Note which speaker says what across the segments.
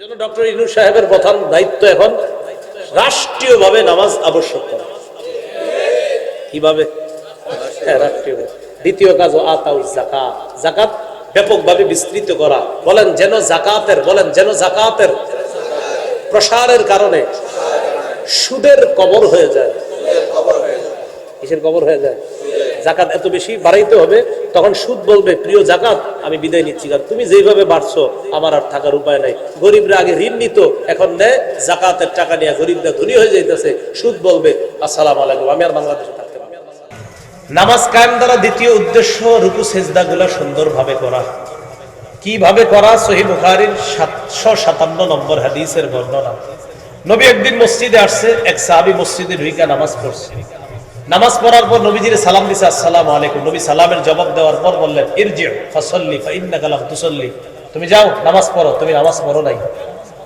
Speaker 1: জন্য ডক্টর ইনু সাহেবের প্রধান দায়িত্ব এখন রাষ্ট্রীয়ভাবে নামাজ আবশ্যক করা। কীভাবে? হ্যাঁ, দ্বিতীয় কাজ আতাউ জাকাত জাকাত ব্যাপকভাবে বিস্তৃত করা। বলেন যেন জাকাতের বলেন যেন জাকাতের প্রসারের কারণে সুদের কবর হয়ে যায়। কিসের কবর হয়ে যায়? জাকাত এত বেশি বাড়াইতে হবে তখন সুদ বলবে, প্রিয় জাকাত, আমি বিদায় নিচ্ছি। কারণ তুমি যেভাবে বাড়ছো, আমার আর থাকার উপায় নাই। গরিবরা আগে ঋণ নিত, এখন নেয়, জাকাতের টাকা নিয়ে গরিবরা ধনী হয়ে যাইতেছে। সুদ বলবে, আসসালাম আলাইকুম, আমি আর বাংলাদেশে থাকতে পারব না। নামাজ কায়েম দ্বারা দ্বিতীয় উদ্দেশ্য, রুকু সেজদা গুলা সুন্দরভাবে করা। কীভাবে করা? সহি সাতশো সাতান্ন নম্বর হাদিসের বর্ণনা। নবী একদিন মসজিদে আসছে, এক সাহাবি মসজিদে ঢুইকা নামাজ পড়ছে। নামাজ পড়ার পর নবীজির সালাম দিছে, আসসালামু আলাইকুম। নবী সালামের জবাব দেওয়ার পর বললেন ইরজি ফাসল্লি ফাইন্নাকা লাম তুসল্লি। তুমি যাও, নামাজ পড়ো। তুমি নামাজ পড়ো নাই।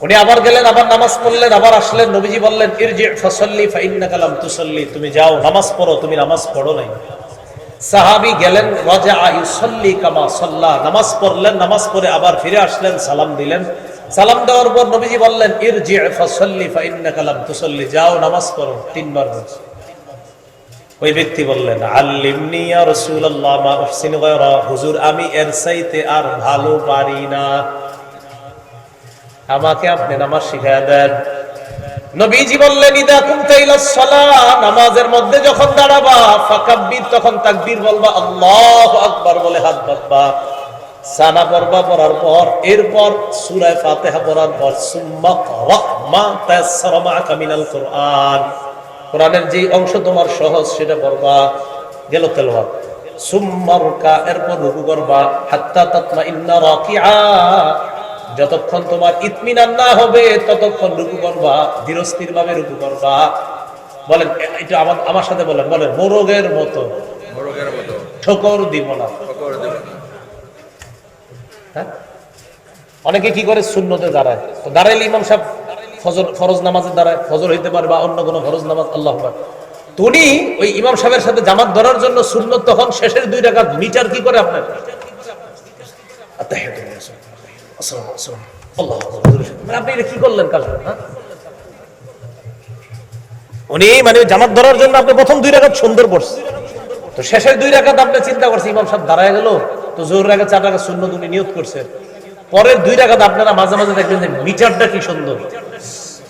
Speaker 1: উনি আবার গেলেন, আবার নামাজ পড়লেন, আবার আসলেন। নবীজি বললেন ইরজি ফাসল্লি ফাইন্নাকা লাম তুসল্লি। তুমি যাও, নামাজ পড়ো, তুমি নামাজ পড়ো নাই। সাহাবি গেলেন রাজা ইউসল্লি কামা সাল্লাহ নামাজ পড়লেন, নামাজ পড়ে আবার ফিরে আসলেন, সালাম দিলেন। সালাম দেওয়ার পর নবীজি বললেন ইরজি ফাসল্লি ফাইন্নাকা লাম তুসল্লি। যাও, নামাজ পড়ো। তিনবার বলছে। ওই ব্যক্তি বললেন, আল্লিমনি হুজুর, আমি এর আর ভালো পারি না। আমাকে আপনি নামাজ শিখায়া দেন। নবীজি বললেন, ইদা নামাজের মধ্যে যখন দাঁড়াবা, ফাকাব্বির, তখন তাকবীর বলবা, আল্লাহু আকবার বলে হাত বাঁধবা সানা পর, এরপর কোরআনের যে অংশ তোমার সহজ সেটা পড়বা গেল সুম্মা এরপর রুকু করবা হাত্তা তাতমা ইন্না রাকিআ। যতক্ষণ তোমার ইতমিনান না হবে ততক্ষণ রুকু করবা ধীরস্থির ভাবে রুকু করবা। বলেন এটা আমার আমার সাথে বলেন বলেন মোরগের মতো।
Speaker 2: মোরগের মতো।
Speaker 1: ঠোকর দিব না।
Speaker 2: ফকর দেব না।
Speaker 1: হ্যাঁ? অনেকে কি করে? শূন্যতে দাঁড়ায়। তো দাঁড়াইলে ইমাম সাহেব ফজর, ফরজ নামাজে দাঁড়ায় ফজর হইতে পারে বা অন্য কোনো ফরজ নামাজ, আল্লাহ আকবার। তো ওই ইমাম সাহেবের সাথে জামাত ধরার জন্য সুন্নত তখন শেষের দুই টাকা মিটার কি করে আপনার। মানে আপনি হ্যাঁ? মানে শেষের দুই রাকাত আপনি চিন্তা করছে ইমাম সাহেব দাঁড়ায় গেল, তো জোর রাখা চার টাকা শূন্য উনি নিয়োগ করছেন পরের দুই রাকাত আপনারা মাঝে মাঝে দেখবেন যে মিটারটা কি সুন্দর।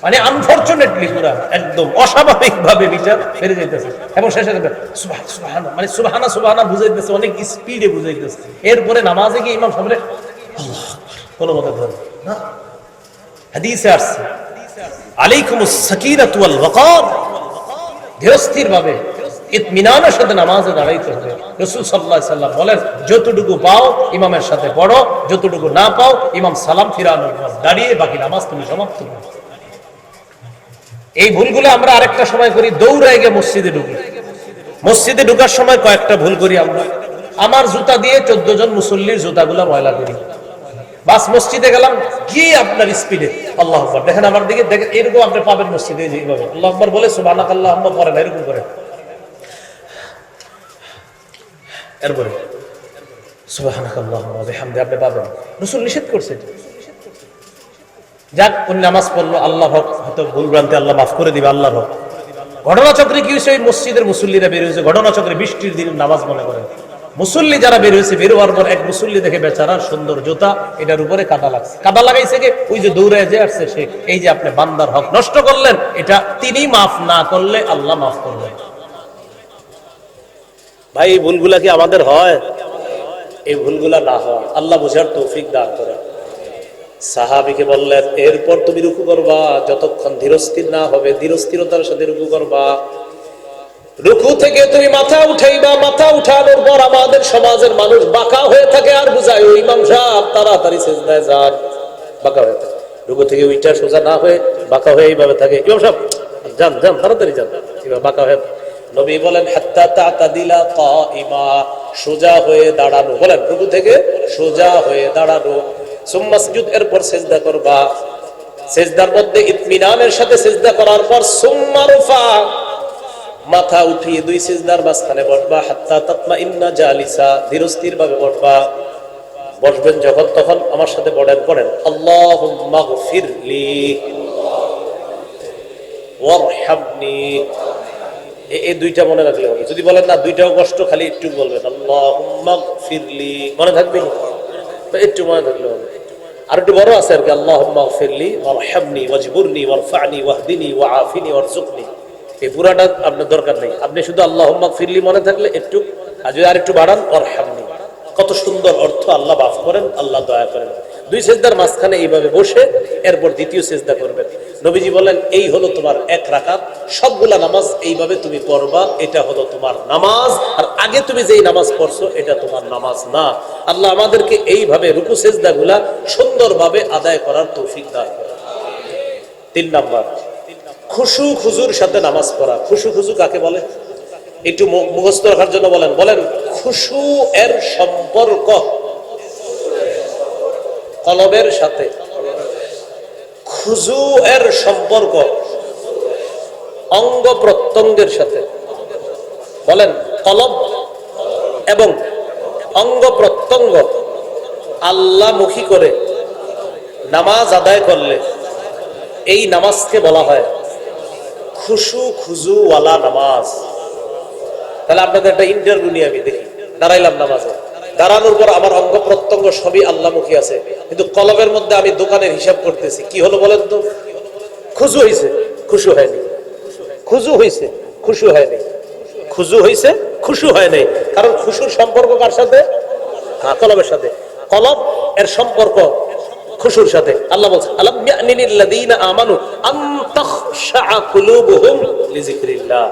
Speaker 1: মানে আনফরচুনেটলি পুরা, একদম অস্বাভাবিক ভাবে মিটার ফেরে যাইতেছে। এবং শেষে মানে সুবহানা সুবহানা বুঝাইতেছে, অনেক স্পিডে বুঝাইতেছে। এরপরে নামাজে গিয়ে ইমাম আল্লাহ, কোনো মতে ধরে হাদিসে আসছে আলাইকুম সাকিনাতু ওয়াকার ধীরস্থির ভাবে ইতমিনানের সাথে নামাজে দাঁড়াইতে হবে। রসুল সাল্লাহ সাল্লাম বলেন, যতটুকু পাও ইমামের সাথে পড়ো, যতটুকু না পাও ইমাম সালাম ফিরানোর দাঁড়িয়ে বাকি নামাজ তুমি সমাপ্ত করো। এই ভুলগুলো আমরা আরেকটা সময় করি দৌড়াই গিয়ে মসজিদে ঢুকি। মসজিদে ঢুকার সময় কয়েকটা ভুল করি আমরা। আমার জুতা দিয়ে চোদ্দ জন মুসল্লির জুতাগুলো ময়লা করি। বাস মসজিদে গেলাম কি আপনার স্পিডে, আল্লাহ দেখেন আমার দিকে, দেখেন, এরকম আপনি পাবেন মসজিদে যেভাবে। আল্লাহ বলে সুবানাক আল্লাহ পরে না এরকম করে এরপরে বৃষ্টির নামাজ মনে মুসল্লি যারা বের হয়েছে, বের পর এক মুসল্লি দেখে বেচারা সুন্দর জুতা, এটার উপরে কাদা লাগছে। কাদা লাগাইছে কি? ওই যে দৌড়ে যে আসছে সে। এই যে আপনি বান্দার হক নষ্ট করলেন, এটা তিনি মাফ না করলে আল্লাহ মাফ করলেন ভাই, এই ভুলগুলা কি আমাদের হয়? এই ভুলগুলা না হয়। আল্লাহ বুঝার তৌফিক দান করে। সাহাবিকে বললেন, এরপর তুমি রুকু করবা, যতক্ষণ ধীরস্থির না হবে, ধীরস্থিরতার সাথে রুকু করবা। রুকু থেকে তুমি মাথা উঠাইবা, মাথা উঠানোর পর আমাদের সমাজের মানুষ বাঁকা হয়ে থাকে আর বুঝায়, ওই ইমাম তাড়াতাড়ি সেজদায় যান। বাঁকা হয়ে থাকে। রুকু থেকে উইটা সোজা না হয়ে বাঁকা হয়ে এইভাবে থাকে। ইমাম সাহেব, যান যান, তাড়াতাড়ি যান। বাঁকা হয়ে নবী বলেন সোজা হয়ে দাঁড়ানো। বলেন রুকু থেকে সোজা হয়ে দাঁড়ানো। এরপর করবা। সেজদার মধ্যে সাথে করার পর মাথা উঠিয়ে দুই মাঝখানে বসবা। হাত্তা তাতমা ইন্না জালিসা ধীরস্থির ভাবে বসবা। বসবেন যখন, তখন আমার সাথে পড়েন পড়েন আল্লাহ ফিরলি ওয়ারহামনি এই দুইটা মনে রাখলে হবে। যদি বলেন, না, দুইটাও কষ্ট, খালি একটু বলবেন। ফিরলি মনে থাকবে একটু মনে থাকলে হবে। আর একটু বড় আছে আর কি আল্লাহ ফিরলি ওয়ারহামনি ওয়াজবুরনি ওয়ারফানি ওয়াহদিনি ওয়াআফিনি ওয়ারজুকনি এই পুরাটা আপনার দরকার নেই। আপনি শুধু আল্লাহ ফিরলি মনে থাকলে একটু, আর যদি আর একটু বাড়ান, ওয়ারহামনি। কত সুন্দর অর্থ আল্লাহ মাফ করেন, আল্লাহ দয়া করেন। দুই সেজদার মাঝখানে এইভাবে বসে এরপর দ্বিতীয় সেজদা করবেন নবীজি বলেন, এই হলো তোমার এক রাকাত, সবগুলা নামাজ এইভাবে তুমি পড়বা, এটা হলো তোমার নামাজ, আর আগে তুমি যেই নামাজ পড়ছো, এটা তোমার নামাজ না। আল্লাহ আমাদেরকে এইভাবে রুকু সেজদা গুলা সুন্দরভাবে আদায় করার তৌফিক দান করেন। তিন নাম্বার, খুশু খুজুর সাথে নামাজ পড়া। খুশু খুজু কাকে বলে? একটু মুখস্থ রাখার জন্য বলেন। বলেন খুশু এর সম্পর্ক কলবের সাথে। খুজু এর সম্পর্ক। অঙ্গ প্রত্যঙ্গের সাথে। বলেন, কলব এবং অঙ্গ প্রত্যঙ্গ আল্লাহমুখী করে নামাজ আদায় করলে এই নামাজকে বলা হয় খুশু খুজু ওয়ালা নামাজ। তাহলে আপনাদের একটা ইন্টারভিউ নিয়ে আমি দেখি। দাঁড়াইলাম নামাজে। দাঁড়ানোর পর আমার অঙ্গ প্রত্যঙ্গ সবই আল্লাহমুখী আছে। কিন্তু কলবের মধ্যে আমি দোকানের হিসাব করতেছি। কি হলো বলেন তো? খুশু হয়েছে খুশু হয়নি খুশু হয়েছে খুশু হয়নি খুশু হয়েছে খুশু হয় নাই। কারণ খুশুর সম্পর্ক কার সাথে? হ্যাঁ, কলবের সাথে। কলব এর সম্পর্ক খুশুর সাথে। আল্লাহ বলছে আলাম ইয়ানিনিল্লাযীনা আমানু আন তাখশা কুলুবুহুম লিযিকরিল্লাহ।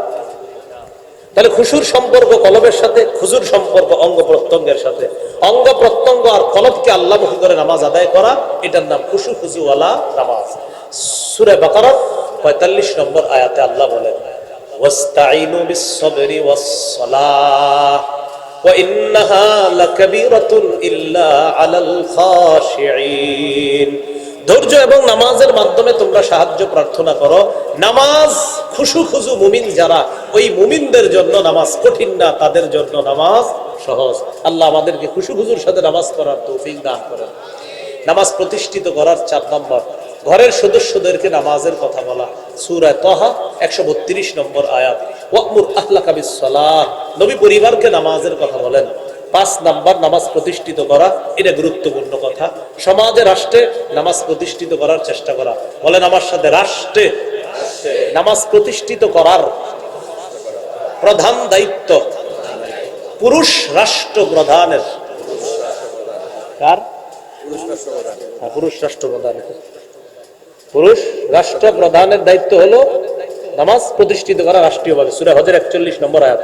Speaker 1: তাহলে খুশুর সম্পর্ক কলবের সাথে খুজুর সম্পর্ক অঙ্গ প্রত্যঙ্গের সাথে অঙ্গ প্রত্যঙ্গ আর কলবকে আল্লাহমুখী করে নামাজ আদায় করা এটার নাম খুশু খুজুওয়ালা নামাজ সুরে বাকারত পঁয়তাল্লিশ নম্বর আয়াতে আল্লাহ বলেন ওয়াস্তাইনু বিস-সাবরি ওয়াস-সালাহ وإنها لكبيرة إلا على الخاشعين ধৈর্য এবং নামাজের মাধ্যমে তোমরা সাহায্য প্রার্থনা করো। নামাজ খুশু খুশু মুমিন যারা, ওই মুমিনদের জন্য নামাজ কঠিন না, তাদের জন্য নামাজ সহজ। আল্লাহ আমাদেরকে খুশু খুশুর সাথে নামাজ করার তৌফিক দান করেন। নামাজ প্রতিষ্ঠিত করার চার নম্বর, ঘরের সদস্যদেরকে নামাজের কথা বলা। সুরায় তহা একশো বত্রিশ নম্বর আয়াত। ওয়াকমুর আহ্লা কাবিস নবী পরিবারকে নামাজের কথা বলেন। পাঁচ নাম্বার নামাজ প্রতিষ্ঠিত করা এটা গুরুত্বপূর্ণ কথা। সমাজে রাষ্ট্রে নামাজ প্রতিষ্ঠিত করার চেষ্টা করা। বলেন আমার সাথে রাষ্ট্রে নামাজ প্রতিষ্ঠিত করার প্রধান দায়িত্ব পুরুষ রাষ্ট্র প্রধানের। হ্যাঁ, পুরুষ রাষ্ট্র প্রধানের। পুরুষ রাষ্ট্র প্রধানের দায়িত্ব হলো নামাজ প্রতিষ্ঠিত করা রাষ্ট্রীয়ভাবে সূরা হজের 41 নম্বর আয়াত।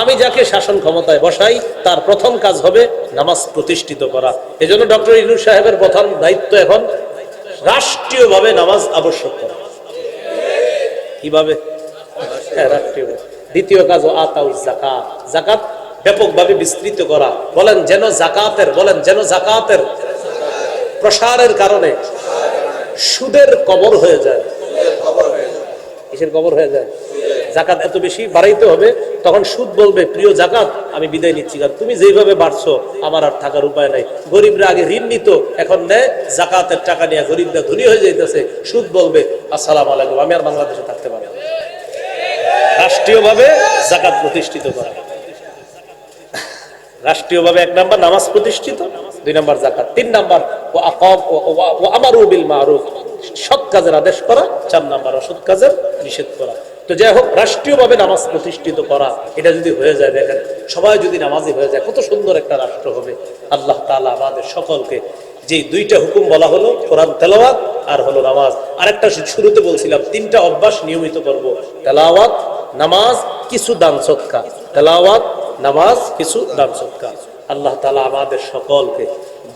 Speaker 1: আমি যাকে শাসন ক্ষমতায় বসাই তার প্রথম কাজ হবে নামাজ প্রতিষ্ঠিত করা। এজন্য ডক্টর ইনু সাহেবের প্রধান দায়িত্ব এখন রাষ্ট্রীয়ভাবে নামাজ আবশ্যক করা। কীভাবে? হ্যাঁ, দ্বিতীয় কাজ আতাউ জাকাত জাকাত ব্যাপকভাবে বিস্তৃত করা। বলেন যেন জাকাতের বলেন যেন জাকাতের প্রসারের কারণে সুদের কবর হয়ে যায়। কিসের কবর হয়ে যায়? জাকাত এত বেশি বাড়াইতে হবে তখন সুদ বলবে প্রিয় জাকাত আমি বিদায় নিচ্ছি। কারণ তুমি যেভাবে বাড়ছো আমার আর থাকার উপায় নাই। গরিবরা আগে ঋণ নিত এখন নেয় জাকাতের টাকা নিয়ে গরিবরা ধনী হয়ে যাইতেছে। সুদ বলবে আসসালাম আলাইকুম আমি আর বাংলাদেশে থাকতে পারি রাষ্ট্রীয়ভাবে জাকাত প্রতিষ্ঠিত করা। রাষ্ট্রীয়ভাবে এক নাম্বার নামাজ প্রতিষ্ঠিত। দুই নাম্বার জাকাত তিন নাম্বার ও বিল মারুফ। সৎ কাজের আদেশ করা, চার নাম্বার অসৎ কাজের নিষেধ করা। তো যাই হোক রাষ্ট্রীয়ভাবে নামাজ প্রতিষ্ঠিত করা, এটা যদি হয়ে যায়, দেখেন, সবাই যদি নামাজি হয়ে যায়, কত সুন্দর একটা রাষ্ট্র হবে। আল্লাহ তালা আমাদের সকলকে যে দুইটা হুকুম বলা হলো, কোরআন তেলাওয়াত আর হলো নামাজ। আরেকটা শুরুতে বলছিলাম, তিনটা অভ্যাস নিয়মিত করব। তেলাওয়াত, নামাজ, কিছু দান সৎকা তেলাওয়াত, নামাজ, কিছু দান সৎকা আল্লাহ তালা আমাদের সকলকে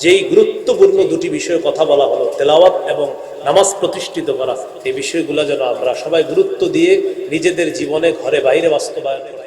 Speaker 1: যেই গুরুত্বপূর্ণ দুটি বিষয়ে কথা বলা হলো, তেলাওয়াত এবং নামাজ প্রতিষ্ঠিত করা, এই বিষয়গুলো যেন আমরা সবাই গুরুত্ব দিয়ে নিজেদের জীবনে ঘরে বাইরে বাস্তবায়ন করি।